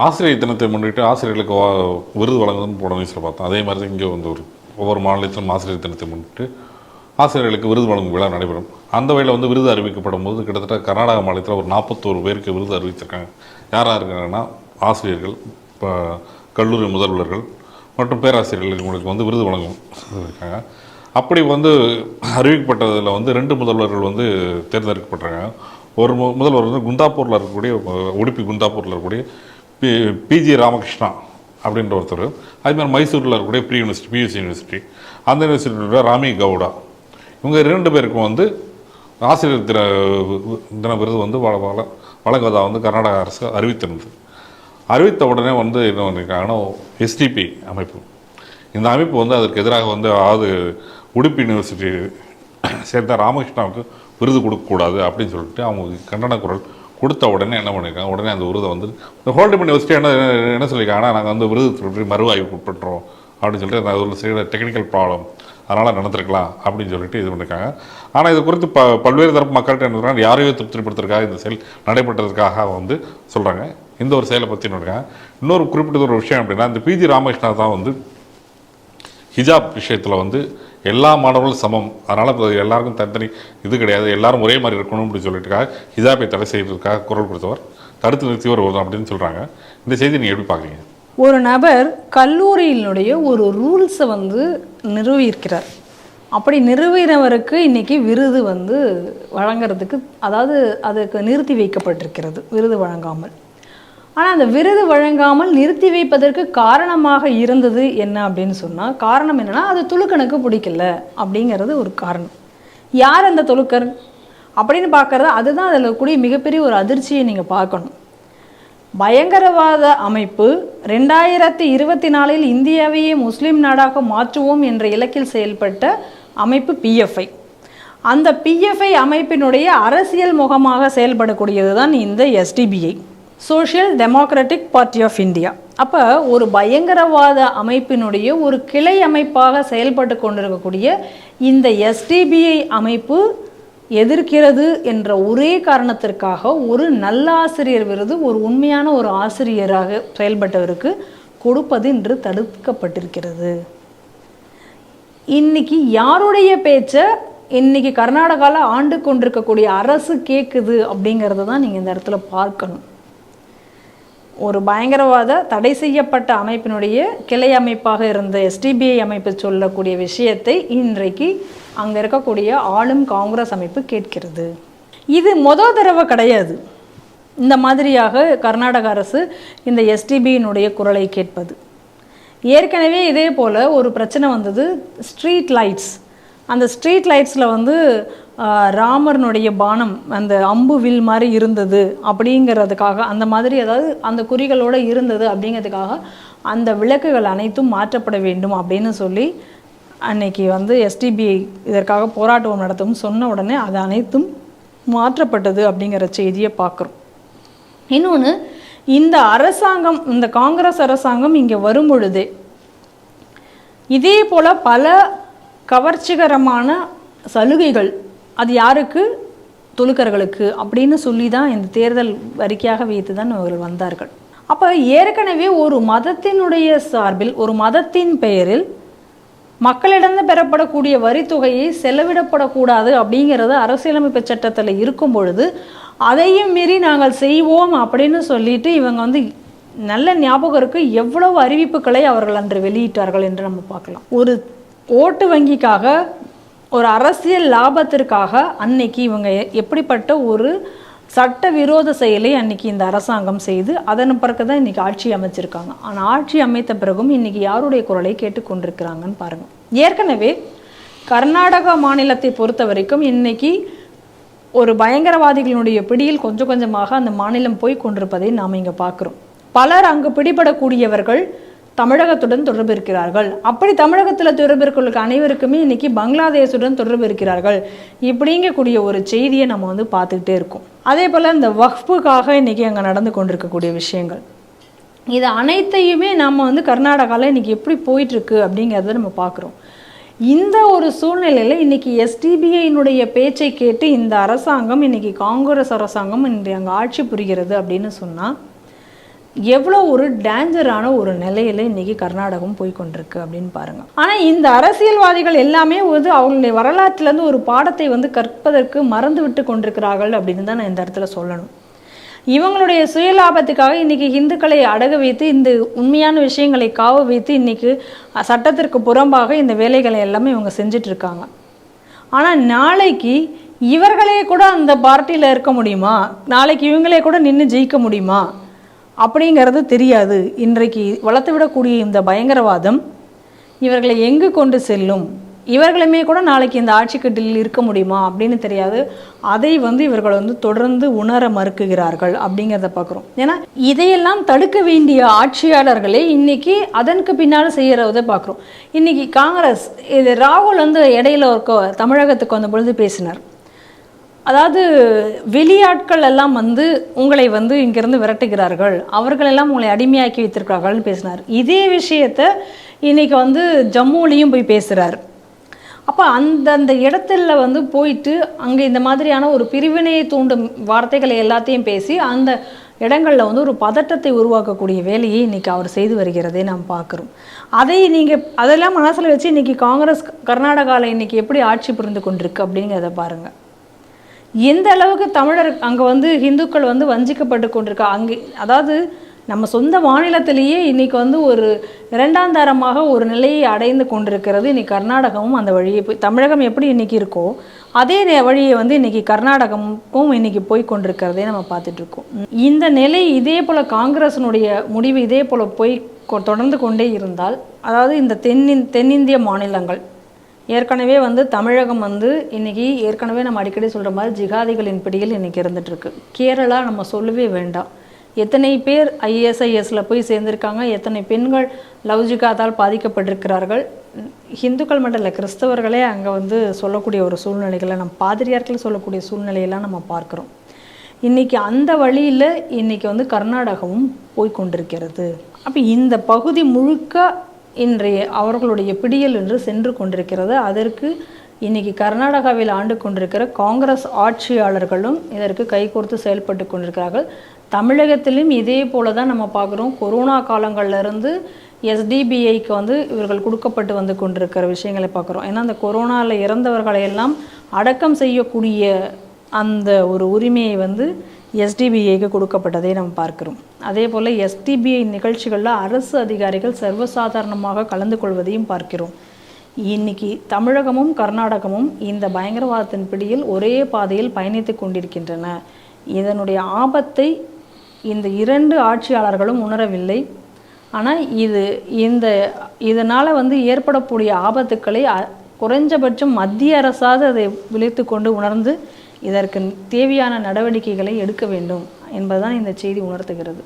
ஆசிரியர் தினத்தை முன்னிட்டு ஆசிரியர்களுக்கு விருது வழங்குதுன்னு போன நியூஸில் பார்த்தோம். அதே மாதிரி தான் இங்கே வந்து ஒரு ஒவ்வொரு மாநிலத்திலும் ஆசிரியர் தினத்தை முன்னிட்டு ஆசிரியர்களுக்கு விருது வழங்கும் விழா நடைபெறும். அந்த வகையில் வந்து விருது அறிவிக்கப்படும் போது கிட்டத்தட்ட கர்நாடக மாநிலத்தில் ஒரு நாற்பத்தோரு பேருக்கு விருது அறிவிச்சிருக்காங்க. யாராக இருக்காங்கன்னா ஆசிரியர்கள் இப்போ கல்லூரி முதல்வர்கள் மற்றும் பேராசிரியர்கள் உங்களுக்கு வந்து விருது வழங்கும். இருக்காங்க அப்படி வந்து அறிவிக்கப்பட்டதில் வந்து ரெண்டு முதல்வர்கள் வந்து தேர்ந்தெடுக்கப்பட்டிருக்காங்க. ஒரு முதல்வர் வந்து குந்தாப்பூரில் இருக்கக்கூடிய உடுப்பி குந்தாப்பூரில் இருக்கக்கூடிய பி பிஜி ராமகிருஷ்ணா அப்படின்ற ஒருத்தர். அதே மாதிரி மைசூரில் இருக்கக்கூடிய ப்ரீ யூனிவர்சிட்டி பியூசி யூனிவர்சிட்டி அந்த யூனிவர்சிட்டியோட ராமி கவுடா. இவங்க ரெண்டு பேருக்கும் வந்து ஆசிரியர் தின தின விருது வந்து வள வழ- வழங்குவதாக வந்து கர்நாடக அரசு அறிவித்திருந்தது. அறிவித்த உடனே வந்து என்ன பண்ணியிருக்காங்கன்னா எஸ்டிபி அமைப்பு. இந்த அமைப்பு வந்து அதற்கு எதிராக வந்து அதாவது உடுப்பி யூனிவர்சிட்டி சேர்ந்த ராமகிருஷ்ணாவுக்கு விருது கொடுக்கக்கூடாது அப்படின்னு சொல்லிட்டு அவங்க கண்டன குரல் கொடுத்த உடனே என்ன பண்ணியிருக்காங்க உடனே அந்த விருதை வந்து இந்த ஹோல்டு பண்ணி வச்சுட்டு என்ன என்ன சொல்லியிருக்காங்கன்னா நாங்கள் வந்து விருது திருப்பி மறுவாய்வு கொடுத்துட்றோம் அப்படின்னு சொல்லிட்டு அது ஒரு சில டெக்னிக்கல் ப்ராப்ளம் அதனால் நடந்திருக்கலாம் அப்படின்னு சொல்லிட்டு இது பண்ணியிருக்காங்க ஆனால் இது குறித்து ப பல்வேறு தரப்பு மக்கள்கிட்ட என்ன யாரையோ திருப்திப்படுத்துறதுக்காக இந்த செயல் நடைபெற்றதுக்காக வந்து சொல்கிறாங்க இந்த ஒரு செயலை பற்றி இருக்காங்க இன்னொரு குறிப்பிட்ட ஒரு விஷயம் அப்படின்னா இந்த பிஜி ராமகிருஷ்ணா தான் வந்து ஹிஜாப் விஷயத்தில் வந்து எல்லா மாணவர்களும் சமம். அதனால் இப்போ எல்லாருக்கும் தனித்தனி இது கிடையாது. எல்லாரும் ஒரே மாதிரி இருக்கணும் அப்படின்னு சொல்லிட்டுக்காக ஹிஜாபை தடை செய்வதற்காக குரல் கொடுத்தவர். தடுத்து நிறுத்தியவர் ஒரு அப்படின்னு சொல்கிறாங்க இந்த செய்தி நீங்கள் எப்படி பார்க்குறீங்க ஒரு நபர் கல்லூரியினுடைய ஒரு ரூல்ஸை வந்து நிறுவியிருக்கிறார். அப்படி நிறுவினவருக்கு இன்றைக்கி விருது வந்து வழங்குறதுக்கு அதாவது அதுக்கு நிறுத்தி வைக்கப்பட்டிருக்கிறது. விருது வழங்காமல். ஆனால் அந்த விருது வழங்காமல் நிறுத்தி வைப்பதற்கு காரணமாக இருந்தது என்ன அப்படின்னு சொன்னால் காரணம் என்னென்னா அது துலுக்கனுக்கு பிடிக்கல அப்படிங்கிறது ஒரு காரணம். யார் அந்த துலுக்கர்? அப்படின்னு பார்க்குறது அதுதான் அதில் கூடிய மிகப்பெரிய ஒரு அதிர்ச்சியை நீங்கள் பார்க்கணும். பயங்கரவாத அமைப்பு ரெண்டாயிரத்தி இருபத்தி நாலில் இந்தியாவையே முஸ்லீம் நாடாக மாற்றுவோம் என்ற இலக்கில் செயல்பட்ட அமைப்பு பிஎஃப்ஐ அந்த பிஎஃப்ஐ அமைப்பினுடைய அரசியல் முகமாக செயல்படக்கூடியது தான் இந்த SDPI social democratic party of India அப்போ ஒரு பயங்கரவாத அமைப்பினுடைய ஒரு கிளை அமைப்பாக செயல்பட்டு கொண்டிருக்கக்கூடிய இந்த எஸ்டிபிஐ அமைப்பு எதிர்க்கிறது என்ற ஒரே காரணத்திற்காக ஒரு நல்ல ஆசிரியர் விருது ஒரு உண்மையான ஒரு ஆசிரியராக செயல்பட்டவருக்கு கொடுப்பது இன்று தடுக்கப்பட்டிருக்கிறது. இன்னைக்கு யாருடைய பேச்சை இன்னைக்கு கர்நாடகாவில் ஆண்டு கொண்டிருக்கக்கூடிய அரசு கேட்குது அப்படிங்கிறத தான் நீங்கள் இந்த இடத்துல பார்க்கணும். ஒரு பயங்கரவாத தடை செய்யப்பட்ட அமைப்பினுடைய கிளை அமைப்பாக இருந்த எஸ்டிபிஐ அமைப்பு சொல்லக்கூடிய விஷயத்தை இன்றைக்கு அங்கே இருக்கக்கூடிய ஆளும் காங்கிரஸ் அமைப்பு கேட்கிறது. இது மொதல் தடவை கிடையாது. இந்த மாதிரியாக கர்நாடக அரசு இந்த எஸ்டிபியினுடைய குரலை கேட்பது. ஏற்கனவே இதே போல் ஒரு பிரச்சனை வந்தது ஸ்ட்ரீட் லைட்ஸ். அந்த ஸ்ட்ரீட் லைட்ஸில் வந்து ராமர்னுடைய பானம் அந்த அம்பு வில் மாதிரி இருந்தது அப்படிங்கிறதுக்காக அந்த மாதிரி அதாவது அந்த குறிகளோடு இருந்தது அப்படிங்கிறதுக்காக அந்த விளக்குகள் அனைத்தும் மாற்றப்பட வேண்டும் அப்படின்னு சொல்லி அன்னைக்கு வந்து எஸ்டிபிஐ இதற்காக போராட்டம் நடத்தும் சொன்ன உடனே அது அனைத்தும் மாற்றப்பட்டது அப்படிங்கிற செய்தியை பார்க்குறோம். இன்னொன்று இந்த அரசாங்கம் இந்த காங்கிரஸ் அரசாங்கம் இங்கே வரும் பொழுதே இதே போல் பல கவர்ச்சிகரமான சலுகைகள் அது யாருக்கு? தொழுக்கர்களுக்கு அப்படின்னு சொல்லி தான் இந்த தேர்தல் அறிக்கையாக வைத்து தான் அவர்கள் வந்தார்கள். அப்போ ஏற்கனவே ஒரு மதத்தினுடைய சார்பில் ஒரு மதத்தின் பெயரில் மக்களிடம் பெறப்படக்கூடிய வரித்தொகையை செலவிடப்படக்கூடாது அப்படிங்கிறது அரசியலமைப்பு சட்டத்தில் இருக்கும் பொழுது அதையும் மீறி நாங்கள் செய்வோம் அப்படின்னு சொல்லிட்டு இவங்க வந்து நல்ல ஞாபகம் இருக்கு. எவ்வளவு அறிவிப்புகளை அவர்கள் அன்று வெளியிட்டார்கள் என்று நம்ம பார்க்கலாம். ஒரு ஓட்டு வங்கிக்காக ஒரு அரசியல் லாபத்திற்காக அன்னைக்கு இவங்க எ- எப்படிப்பட்ட ஒரு சட்ட விரோத செயலை அன்னைக்கு இந்த அரசாங்கம் செய்து அதன் பிறகு தான் இன்னைக்கு ஆட்சி அமைச்சிருக்காங்க. ஆனால் ஆட்சி அமைத்த பிறகும் இன்னைக்கு யாருடைய குரலை கேட்டுக்கொண்டிருக்கிறாங்கன்னு பாருங்கள் ஏற்கனவே கர்நாடக மாநிலத்தை பொறுத்த வரைக்கும் இன்னைக்கு ஒரு பயங்கரவாதிகளுடைய பிடியில் கொஞ்சம் கொஞ்சமாக அந்த மாநிலம் போய் கொண்டிருப்பதை நாம் இங்கே பார்க்குறோம் பலர் அங்கு பிடிபடக்கூடியவர்கள் தமிழகத்துடன் தொடர்பு இருக்கிறார்கள் அப்படி தமிழகத்தில் தொடர்பு இருக்கிறவர்களுக்கு அனைவருக்குமே இன்னைக்கு பங்களாதேஷுடன் தொடர்பு இருக்கிறார்கள் இப்படிங்கக்கூடிய ஒரு செய்தியை நம்ம வந்து பார்த்துக்கிட்டே இருக்கோம். அதே போல் இந்த வக்ஃபுக்காக இன்னைக்கு அங்கே நடந்து கொண்டிருக்கக்கூடிய விஷயங்கள். இது அனைத்தையுமே நம்ம வந்து கர்நாடகாவில் இன்னைக்கு எப்படி போயிட்டு இருக்கு அப்படிங்கிறத நம்ம பார்க்குறோம். இந்த ஒரு சூழ்நிலையில் இன்னைக்கு எஸ்டிபிஐனுடைய பேச்சை கேட்டு இந்த அரசாங்கம் இன்னைக்கு காங்கிரஸ் அரசாங்கம் இன்றைய அங்கே ஆட்சி புரிகிறது அப்படின்னு சொன்னால் எவ்வளோ ஒரு டேஞ்சரான ஒரு நிலையில் இன்றைக்கி கர்நாடகம் போய் கொண்டிருக்கு அப்படின்னு பாருங்கள் ஆனால் இந்த அரசியல்வாதிகள் எல்லாமே வந்து அவங்களுடைய வரலாற்றுலேருந்து ஒரு பாடத்தை வந்து கற்பதற்கு மறந்து விட்டு கொண்டிருக்கிறார்கள் அப்படின்னு தான் நான் இந்த இடத்துல சொல்லணும். இவங்களுடைய சுயலாபத்துக்காக இன்றைக்கி இந்துக்களை அடகு வைத்து இந்த உண்மையான விஷயங்களை காவ வைத்து இன்றைக்கு சட்டத்திற்கு புறம்பாக இந்த வேலைகளை எல்லாமே இவங்க செஞ்சிட்ருக்காங்க ஆனால் நாளைக்கு இவர்களே கூட அந்த பார்ட்டியில் இருக்க முடியுமா? நாளைக்கு இவங்களே கூட நின்று ஜெயிக்க முடியுமா? அப்படிங்கிறது தெரியாது. இன்றைக்கு வளர்த்து விடக்கூடிய இந்த பயங்கரவாதம் இவர்களை எங்கு கொண்டு செல்லும்? இவர்களுமே கூட நாளைக்கு இந்த ஆட்சிக்கட்டில் இருக்க முடியுமா? அப்படின்னு தெரியாது. அதை வந்து இவர்கள் வந்து தொடர்ந்து உணர மறுக்குகிறார்கள் அப்படிங்கிறத பார்க்குறோம். ஏன்னா இதையெல்லாம் தடுக்க வேண்டிய ஆட்சியாளர்களே இன்னைக்கு அதற்கு பின்னால் செய்கிறத பார்க்குறோம். இன்னைக்கு காங்கிரஸ் இது ராகுல் வந்து இடையில ஒரு தமிழகத்துக்கு வந்த பொழுது பேசினார். அதாவது வெளியாட்கள் எல்லாம் வந்து உங்களை வந்து இங்கிருந்து விரட்டுகிறார்கள். அவர்கள் எல்லாம் உங்களை அடிமையாக்கி வைத்திருக்கிறார்கள்னு பேசினார். இதே விஷயத்த இன்றைக்கி வந்து ஜம்முலேயும் போய் பேசுகிறார் அப்போ அந்தந்த இடத்துல வந்து போயிட்டு அங்கே இந்த மாதிரியான ஒரு பிரிவினையை தூண்டும் வார்த்தைகளை எல்லாத்தையும் பேசி அந்த இடங்களில் வந்து ஒரு பதட்டத்தை உருவாக்கக்கூடிய வேலையை இன்றைக்கி அவர் செய்து வருகிறதை நாம் பார்க்குறோம். அதை நீங்கள் அதெல்லாம் மனசில் வச்சு இன்றைக்கி காங்கிரஸ் கர்நாடகாவில் இன்றைக்கி எப்படி ஆட்சி புரிந்து கொண்டிருக்கு அப்படிங்கிறத பாருங்கள் எந்த அளவுக்கு தமிழர் அங்கே வந்து ஹிந்துக்கள் வந்து வஞ்சிக்கப்பட்டு கொண்டிருக்கா அங்கே அதாவது நம்ம சொந்த மாநிலத்திலேயே இன்னைக்கு வந்து ஒரு இரண்டாம் தரமாக ஒரு நிலையை அடைந்து கொண்டிருக்கிறது. இன்றைக்கி கர்நாடகமும் அந்த வழியை போய் தமிழகம் எப்படி இன்றைக்கி இருக்கோ அதே நே- வழியை வந்து இன்னைக்கு கர்நாடகமும் இன்னைக்கு போய் கொண்டிருக்கிறதே நம்ம பார்த்துட்ருக்கோம் இந்த நிலை இதே போல் காங்கிரஸினுடைய முடிவு இதே போல் போய் கொ- தொடர்ந்து கொண்டே இருந்தால் அதாவது இந்த தென்னின் தென்னிந்திய மாநிலங்கள் ஏற்கனவே வந்து தமிழகம் வந்து இன்றைக்கி ஏற்கனவே நம்ம அடிக்கடி சொல்கிற மாதிரி ஜிகாதிகளின் பிடியில் இன்றைக்கி இருந்துகிட்ருக்கு கேரளா நம்ம சொல்லவே வேண்டாம். எத்தனை பேர் ஐஎஸ்ஐஎஸில் போய் சேர்ந்திருக்காங்க எத்தனை பெண்கள் லவ் ஜிகாதால் பாதிக்கப்பட்டிருக்கிறார்கள். ஹிந்துக்கள் மட்டும் இல்லை கிறிஸ்தவர்களே அங்கே வந்து சொல்லக்கூடிய ஒரு சூழ்நிலைகளை நம்ம பாதிரியார்கள் சொல்லக்கூடிய சூழ்நிலையெல்லாம் நம்ம பார்க்குறோம். இன்றைக்கி அந்த வழியில் இன்னைக்கு வந்து கர்நாடகமும் போய் கொண்டிருக்கிறது. அப்போ இந்த பகுதி முழுக்க இன்றைய அவர்களுடைய பிடியில் என்று சென்று கொண்டிருக்கிறது. அதற்கு இன்னைக்கு கர்நாடகாவில் ஆண்டு கொண்டிருக்கிற காங்கிரஸ் ஆட்சியாளர்களும் இதற்கு கைகோர்த்து செயல்பட்டு கொண்டிருக்கிறார்கள். தமிழகத்திலும் இதே போல தான் நம்ம பார்க்குறோம். கொரோனா காலங்கள்ல இருந்து எஸ்டிபிஐக்கு வந்து இவர்கள் கொடுக்கப்பட்டு வந்து கொண்டிருக்கிற விஷயங்களை பார்க்குறோம். ஏன்னா அந்த கொரோனாவில் இறந்தவர்களை எல்லாம் அடக்கம் செய்யக்கூடிய அந்த ஒரு உரிமையை வந்து எஸ்டிபிஐக்கு கொடுக்கப்பட்டதை நாம் பார்க்கிறோம். அதே போல் எஸ்டிபிஐ நிகழ்ச்சிகளில் அரசு அதிகாரிகள் சர்வசாதாரணமாக கலந்து கொள்வதையும் பார்க்கிறோம். இன்னைக்கு தமிழகமும் கர்நாடகமும் இந்த பயங்கரவாதத்தின் பிடியில் ஒரே பாதையில் பயணித்து கொண்டிருக்கின்றன. இதனுடைய ஆபத்தை இந்த இரண்டு ஆட்சியாளர்களும் உணரவில்லை. ஆனால் இது இந்த இதனால் வந்து ஏற்படக்கூடிய ஆபத்துக்களை அ- குறைஞ்சபட்சம் மத்திய அரசாவது அதை விழித்து கொண்டு உணர்ந்து இதற்கு தேவையான நடவடிக்கைகளை எடுக்க வேண்டும் என்பதுதான் இந்த செய்தி உணர்த்துகிறது.